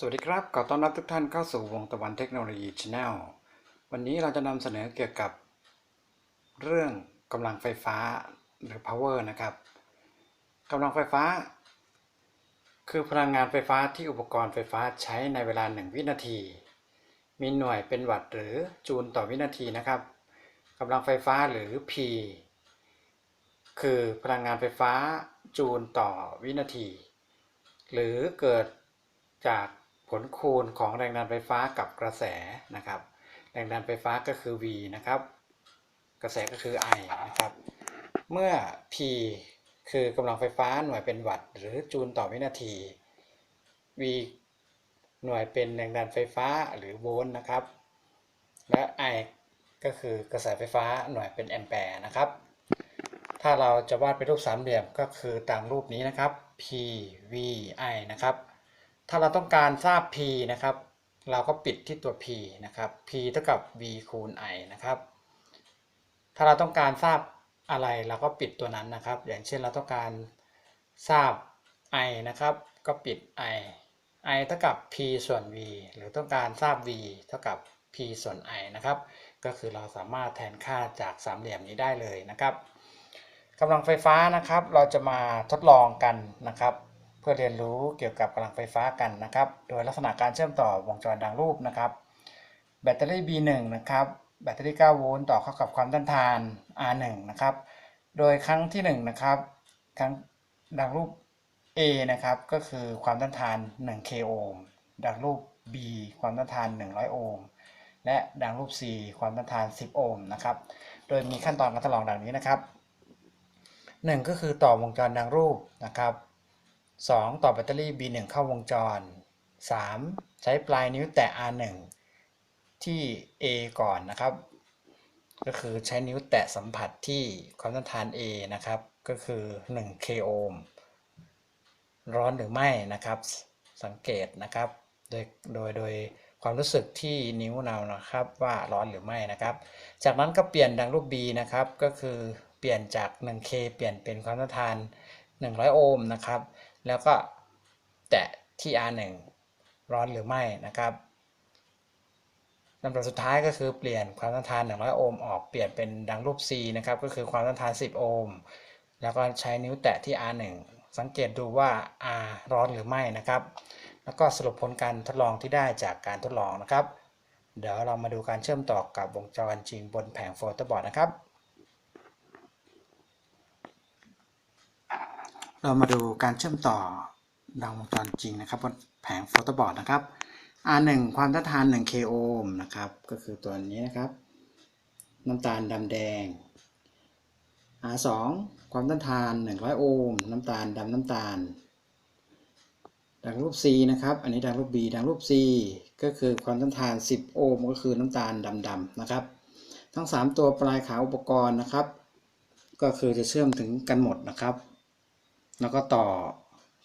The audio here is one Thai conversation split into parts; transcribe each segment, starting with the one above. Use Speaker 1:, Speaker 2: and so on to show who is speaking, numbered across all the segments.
Speaker 1: สวัสดีครับ ขอต้อนรับทุกท่านเข้าสู่วงตะวันเทคโนโลยีช n แนล วันนี้เราจะนำเสนอเกี่ยวกับ เรื่องกำลังไฟฟ้าหรือ power นะครับกำลังไฟฟ้า คือพลังงานไฟฟ้าที่อุปกรณ์ไฟฟ้าใช้ในเวลา 1 วินาที มีหน่วยเป็นวัตต์หรือจูลต่อวินาทีนะครับกำลังไฟฟ้าหรือ P คือพลังงานไฟฟ้าจูลต่อวินาที หรือเกิดจาก ผลคูณของแรงดันไฟฟ้ากับกระแสนะครับ แรงดันไฟฟ้าก็คือ V นะครับ กระแสก็คือ I นะครับ เมื่อ P คือกำลังไฟฟ้าหน่วยเป็นวัตต์หรือจูลต่อวินาที V หน่วยเป็นแรงดันไฟฟ้าหรือโวลต์นะครับ และ I ก็คือกระแสไฟฟ้าหน่วยเป็นแอมแปร์นะครับ ถ้าเราจะวาดเป็นรูปสามเหลี่ยมก็คือตามรูปนี้นะครับ P V I นะครับ ถ้าเราต้องการทราบ P นะครับ เราก็ปิดที่ตัว P นะครับ P เท่ากับ V คูณ I นะครับ ถ้าเราต้องการทราบอะไรเราก็ปิดตัวนั้นนะครับ อย่างเช่นเราต้องการทราบ I นะครับ ก็ปิด I I เท่ากับ P ส่วน V หรือต้องการทราบ V เท่ากับ P ส่วน I นะครับ ก็คือเราสามารถแทนค่าจากสามเหลี่ยมนี้ได้เลยนะครับกำลังไฟฟ้านะครับ เราจะมาทดลองกันนะครับ พื่อเรียนรู้เกี่ยวกับกำลังไฟฟ้ากันนะครับ โดยลักษณะการเชื่อมต่อวงจรดังรูปนะครับ แบตเตอรี่ B1 นะครับ แบตเตอรี่ 9 โวลต์ต่อเข้ากับความต้านทาน R1 นะครับ โดยครั้งที่1นะครับครั้งดังรูป A นะครับ ก็คือความต้านทาน 1 k โอห์ม ดังรูป B ความต้านทาน 100 โอห์ม และดังรูป C ความต้านทาน 10 โอห์มนะครับ โดยมีขั้นตอนการทดลองดังนี้นะครับหนึ่งก็คือต่อวงจรดังรูปนะครับ 2. ต่อแบตเตอรี่ B1 เข้าวงจร 3. ใช้ปลายนิ้วแตะ R1 ที่ A ก่อนนะครับ ก็คือใช้นิ้วแตะสัมผัสที่ความต้านทาน A นะครับ ก็คือ 1 k โอห์มร้อนหรือไม่นะครับ สังเกตนะครับ โดยโดยโดยความรู้สึกที่นิ้วเรานะครับว่าร้อนหรือไม่นะครับ จากนั้นก็เปลี่ยนดังรูป B นะครับ ก็คือเปลี่ยนจาก 1K เปลี่ยนเป็นความต้านทาน 100 โอห์มนะครับ แล้วก็แตะที่ R1 ร้อนหรือไม่นะครับลำดับสุดท้ายก็คือเปลี่ยนความต้านทาน 100 โอห์มออกเปลี่ยนเป็นดังรูป C นะครับก็คือความต้านทาน 10 โอห์มแล้วก็ใช้นิ้วแตะที่ R1 สังเกตดูว่า R ร้อนหรือไม่นะครับ แล้วก็สรุปผลการทดลองที่ได้จากการทดลองนะครับ เดี๋ยวเรามาดูการเชื่อมต่อกับวงจรจริงบนแผงโฟลเตอร์บอร์ดนะครับ เรามาดูการเชื่อมต่อดังวงจรจริงนะครับบนแผงโฟลเตบอร์ดนะครับ R1 ความต้านทาน 1 k โอห์มนะครับ ก็คือตัวนี้นะครับ น้ำตาลดำแดง R2 ความต้านทาน 100 โอห์มน้ำตาลดำน้ำตาล ดังรูป C นะครับ อันนี้ดังรูป B ดังรูป C ก็คือความต้านทาน 10 โอห์มก็คือน้ำตาลดำๆนะครับ ทั้ง 3 ตัวปลายขาอุปกรณ์นะครับ ก็คือจะเชื่อมถึงกันหมดนะครับ แล้วก็ต่อ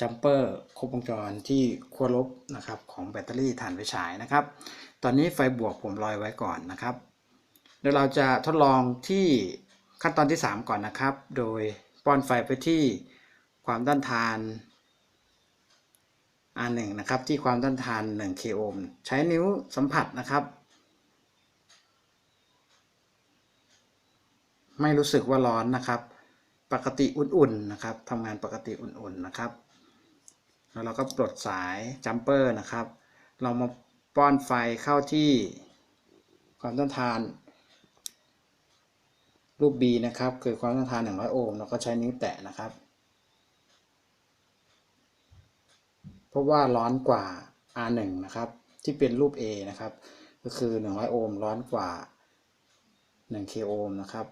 Speaker 1: จัมเปอร์ครบวงจรที่ขั้วลบนะครับของแบตเตอรี่ถ่านไฟฉายนะครับ ตอนนี้ไฟบวกผมลอยไว้ก่อนนะครับ เดี๋ยวเราจะทดลองที่ขั้นตอนที่ 3 ก่อนนะครับ โดยป้อนไฟไปที่ความต้านทาน R1 นะครับที่ความต้านทาน 1 k โอห์มใช้นิ้วสัมผัสนะครับ ไม่รู้สึกว่าร้อนนะครับ ปกติอุ่นๆนะครับทำงานปกติอุ่นๆนะครับ แล้วเราก็ปลดสายจัมเปอร์นะครับ เรามาป้อนไฟเข้าที่ความต้านทานรูป B นะครับคือความต้านทาน 100 โอห์มเราก็ใช้นิ้วแตะนะครับ เพราะว่าร้อนกว่า R1 นะครับ ที่เป็นรูป A นะครับ ก็คือ 100 โอห์มร้อนกว่า 1 k โอห์มนะครับ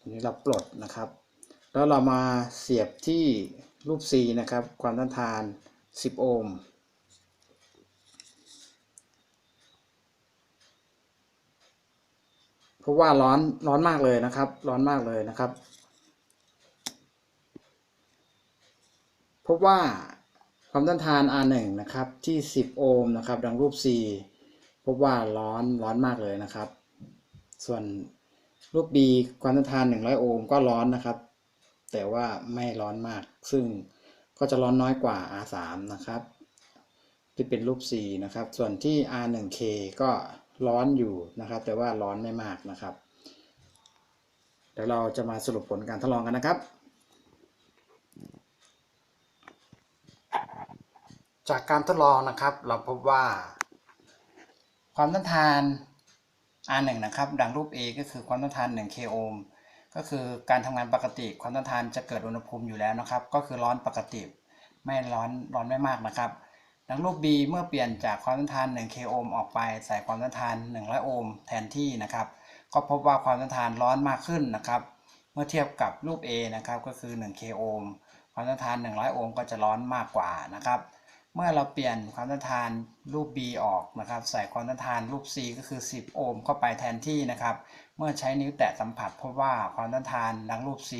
Speaker 1: ทีนี้เราปลดนะครับ แล้วเรามาเสียบที่รูป C นะครับ ความต้านทาน 10 โอห์มเพราะว่าร้อนร้อนมากเลยนะครับ ร้อนมากเลยนะครับ พบว่าความต้านทาน R1 นะครับที่ 10 โอห์มนะครับ ดังรูป C พบว่าร้อนร้อนมากเลยนะครับ ส่วน รูป B ความต้านทาน 100 โอห์มก็ร้อนนะครับ แต่ว่าไม่ร้อนมาก ซึ่งก็จะร้อนน้อยกว่า R3 นะครับ ที่เป็นรูป C นะครับ ส่วนที่ R1K ก็ร้อนอยู่นะครับ แต่ว่าร้อนไม่มากนะครับ เดี๋ยวเราจะมาสรุปผลการทดลองกันนะครับ จากการทดลองนะครับ เราพบว่า ความต้านทาน R1 นะครับดังรูป A ก็คือความต้านทาน 1 k โอห์มก็คือการทำงานปกติความต้านทานจะเกิดอุณหภูมิอยู่แล้วนะครับ ก็คือร้อนปกติ ไม่ร้อนร้อนไม่มากนะครับดังรูป B เมื่อเปลี่ยนจากความต้านทาน 1 k โอห์มออกไปใส่ความต้านทาน 100 โอห์มแทนที่นะครับ ก็พบว่าความต้านทานร้อนมากขึ้นนะครับ เมื่อเทียบกับรูป A นะครับก็คือ 1 k โอห์มความต้านทาน 100 โอห์มก็จะร้อนมากกว่านะครับ เมื่อเราเปลี่ยนความต้านทานรูป B ออกนะครับ ใส่ความต้านทานรูป C ก็คือ 10 โอห์มเข้าไปแทนที่นะครับ เมื่อใช้นิ้วแตะสัมผัสพบว่าความต้านทานดังรูป C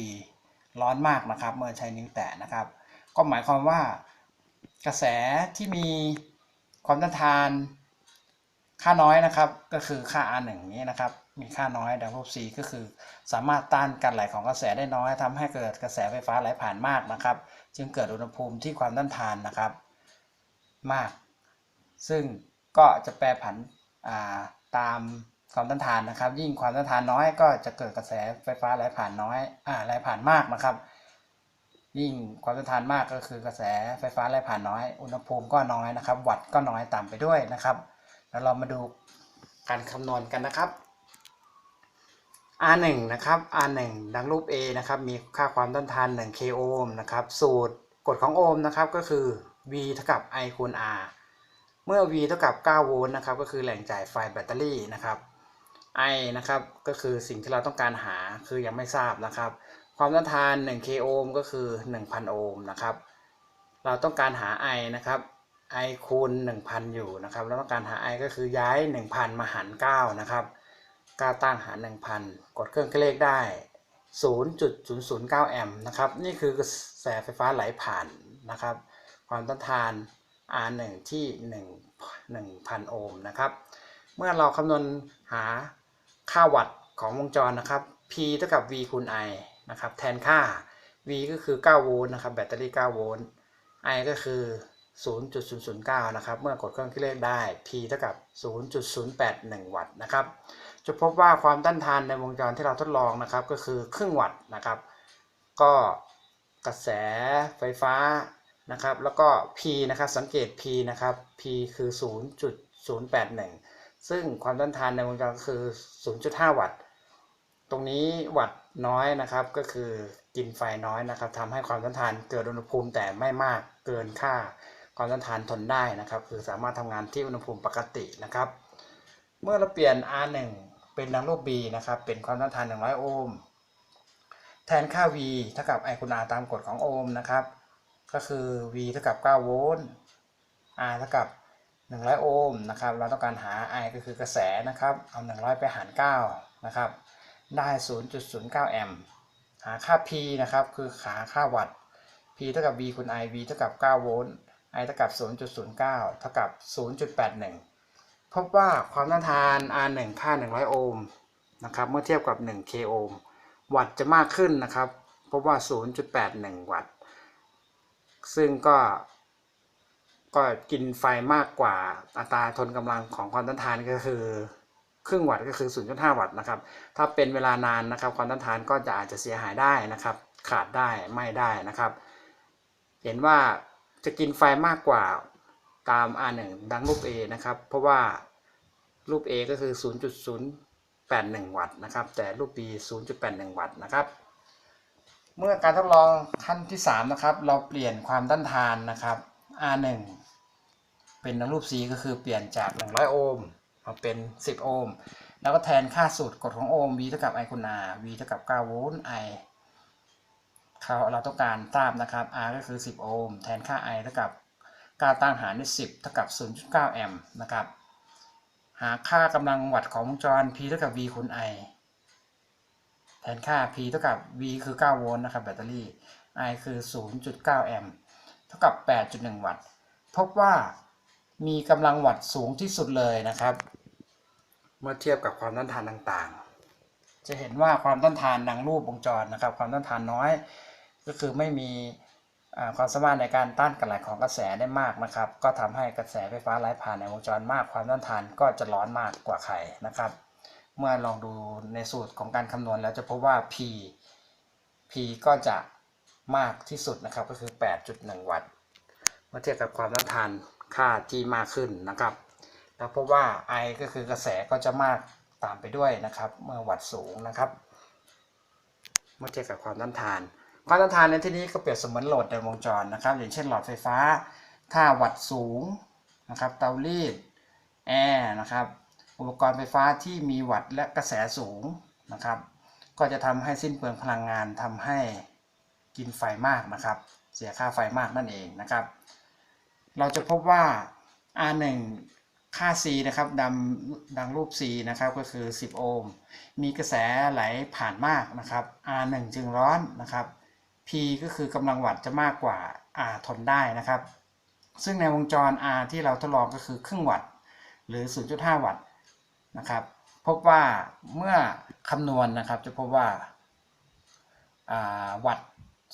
Speaker 1: ร้อนมากนะครับ เมื่อใช้นิ้วแตะนะครับ ก็หมายความว่ากระแสที่มีความต้านทานค่าน้อยนะครับ ก็คือค่า R1 นี้นะครับ มีค่าน้อยดังรูป C ก็คือ สามารถต้านการไหลของกระแสได้น้อยทำให้เกิดกระแสไฟฟ้าไหลผ่านมากนะครับ จึงเกิดอุณหภูมิที่ความต้านทานนะครับ มาก ซึ่งก็จะแปรผันตามความต้านทานนะครับ ยิ่งความต้านทานน้อยก็จะเกิดกระแสไฟฟ้าไหลผ่านน้อยอ่าไหลผ่านมากนะครับ ยิ่งความต้านทานมากก็คือกระแสไฟฟ้าไหลผ่านน้อย อุณหภูมิก็น้อยนะครับ วัตต์ก็น้อยตามไปด้วยนะครับ แล้วเรามาดูการคำนวณกันนะครับ R1 นะครับ R1 ดังรูป A นะครับ มีค่าความต้านทาน 1 k โอห์มนะครับ สูตรกฎของโอห์มนะครับก็คือ V เท่ากับ I คูณ R เมื่อ V เท่ากับ 9 โวลต์นะครับ ก็คือแหล่งจ่ายไฟแบตเตอรี่นะครับ I นะครับก็คือสิ่งที่เราต้องการหาคือยังไม่ทราบนะครับ ความต้านทาน 1 k โอห์มก็คือ 1,000 โอห์มนะครับ เราต้องการหา I นะครับ I คูณ 1,000 อยู่นะครับเราต้องการหา I ก็คือย้าย 1,000 มาหาร 9 นะครับ9ตั้งหาร 1,000 กดเครื่องคิดเลขได้ 0.009 แอมป์นะครับ นี่คือกระแสไฟฟ้าไหลผ่านนะครับ ความต้านทาน R1 ที่1 1,000 โอห์มนะครับ เมื่อเราคำนวณหาค่าวัตต์ของวงจรนะครับ P เท่ากับ V คูณ I นะครับแทนค่า V ก็คือ 9 โวลต์นะครับแบตเตอรี่ 9 โวลต์ I ก็คือ 0.009 นะครับ เมื่อกดเครื่องคิดเลขได้ P เท่ากับ 0.081 วัตต์นะครับ จะพบว่าความต้านทานในวงจรที่เราทดลองนะครับ ก็คือครึ่งวัตต์นะครับ ก็กระแสไฟฟ้า นะครับ แล้วก็ P นะครับ สังเกต P นะครับ P คือ 0.081 ซึ่งความต้านทานในวงจรก็คือ 0.5 วัตต์ ตรงนี้วัตต์น้อยนะครับ ก็คือกินไฟน้อยนะครับทำให้ความต้านทานเกิดอุณหภูมิแต่ไม่มากเกินค่า ความต้านทานทนได้นะครับ คือสามารถทำงานที่อุณหภูมิปกตินะครับ เมื่อเราเปลี่ยน R1 เป็นดังรูป B นะครับ เป็นความต้านทาน 100 โอห์ม แทนค่า V เท่ากับ I คูณ R ตามกฎของโอห์มนะครับ ก็คือ V เท่ากับ 9 โวลต์ R เท่ากับ 100 โอห์มนะครับ เราต้องการหา I ก็คือกระแสนะครับ เอา 100 ไปหาร 9 นะครับ ได้ 0.09 แอมป์ หาค่า P นะครับ คือหาค่าวัตต์ P เท่ากับ V คูณ I V เท่ากับ 9 โวลต์ I เท่ากับ 0.09 เท่ากับ 0.81 พบว่าความต้านทาน R1 ค่า 100 โอห์มนะครับ เมื่อเทียบกับ 1 k โอห์ม วัตต์จะมากขึ้นนะครับ พบว่า 0.81 วัตต์ ซึ่งก็ก็กินไฟมากกว่าอัตราทนกำลังของความต้านทานก็คือ ครึ่งวัตต์ก็คือ 0.5 วัตต์นะครับ ถ้าเป็นเวลานานนะครับความต้านทานก็จะอาจจะเสียหายได้นะครับ ขาดได้ไม่ได้นะครับ เห็นว่าจะกินไฟมากกว่าตาม R1 ดังรูป A นะครับ เพราะว่ารูป A ก็คือ 0.081 วัตต์นะครับ แต่รูป B 0.81 วัตต์นะครับ เมื่อการทดลองขั้นที่ 3 นะครับ เราเปลี่ยนความต้านทานนะครับ R1 เป็นรูป C ก็คือเปลี่ยนจาก 100 โอห์มมาเป็น 10 โอห์มแล้วก็แทนค่าสูตรกฎของโอห์ม V เท่ากับ I คูณ R V เท่ากับ9โวลต์ I เขาเราต้องการทราบนะครับ R ก็คือ 10 โอห์มแทนค่า I เท่ากับการตั้งหารด้วย 10 เท่ากับ 0.9 แอมป์นะครับ หาค่ากำลังวัตต์ของวงจร P เท่ากับ V คูณ I แทนค่า P เท่ากับ V คือ 9 โวลต์นะครับแบตเตอรี่ I คือ 0.9 แอมป์เท่ากับ 8.1 วัตต์ พบว่ามีกำลังวัตต์สูงที่สุดเลยนะครับ เมื่อเทียบกับความต้านทานต่างๆ จะเห็นว่าความต้านทานดังรูปวงจรนะครับ ความต้านทานน้อย ก็คือไม่มีอ่าความสามารถในการต้านการไหลของกระแสได้มากนะครับ ก็ทำให้กระแสไฟฟ้าไหลผ่านในวงจรมาก ความต้านทานก็จะร้อนมากกว่าไขนะครับ เมื่อลองดูในสูตรของการคำนวณแล้วจะพบว่า P P ก็จะมากที่สุดนะครับก็คือ 8.1 วัตต์เมื่อเทียบกับความต้านทานค่าที่มากขึ้นนะครับ แล้วพบว่า I ก็คือกระแสก็จะมากตามไปด้วยนะครับ เมื่อวัตต์สูงนะครับ เมื่อเทียบกับความต้านทาน ความต้านทานในที่นี้ก็เปรียบเสมือนโหลดในวงจรนะครับ อย่างเช่นหลอดไฟฟ้า ถ้าวัตต์สูงนะครับ เตารีดแอร์นะครับ อุปกรณ์ไฟฟ้าที่มีวัตต์และกระแสสูงนะครับ ก็จะทำให้สิ้นเปลืองพลังงานทำให้กินไฟมากนะครับ เสียค่าไฟมากนั่นเองนะครับ เราจะพบว่า R1 ค่า C นะครับดำดังรูป C นะครับก็คือ 10 โอห์ม มีกระแสไหลผ่านมากนะครับ R1 จึงร้อนนะครับ P ก็คือกำลังวัตต์จะมากกว่า R ทนได้นะครับ ซึ่งในวงจร R ที่เราทดลองก็คือครึ่งวัตต์หรือ 0.5 วัตต์ นะครับ พบว่าเมื่อคำนวณนะครับจะพบว่าาวัตต์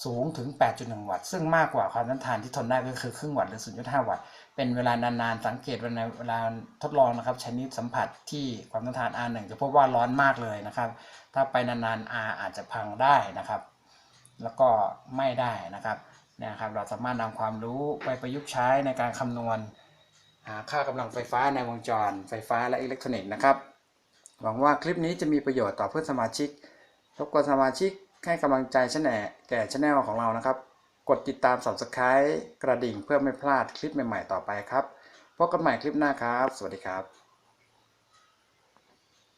Speaker 1: สูงถึง 8.1 วัตต์ ซึ่งมากกว่าความต้านทานที่ทนได้ก็คือครึ่งวัตต์หรือ 0.5 วัตต์ เป็นเวลานานๆ สังเกตว่าในเวลาทดลองนะครับ ใช้นิ้วสัมผัสที่ความต้านทาน R1 จะพบว่าร้อนมากเลยนะครับ ถ้าไปนานๆ R อาจจะพังได้นะครับ แล้วก็ไม่ได้นะครับเนะครับ เราสามารถนำความรู้ไปประยุกต์ใช้ในการคำนวณ หาค่ากำลังไฟฟ้าในวงจร ไฟฟ้าและอิเล็กทรอนิกส์นะครับ หวังว่าคลิปนี้จะมีประโยชน์ต่อเพื่อนสมาชิกรบกวนสมาชิกให้กำลังใจชแนลแก่ชแนลของเรานะครับ กดติดตาม subscribe กระดิ่งเพื่อไม่พลาดคลิปใหม่ ๆ ต่อไปครับพบกันใหม่คลิปหน้าครับ สวัสดีครับ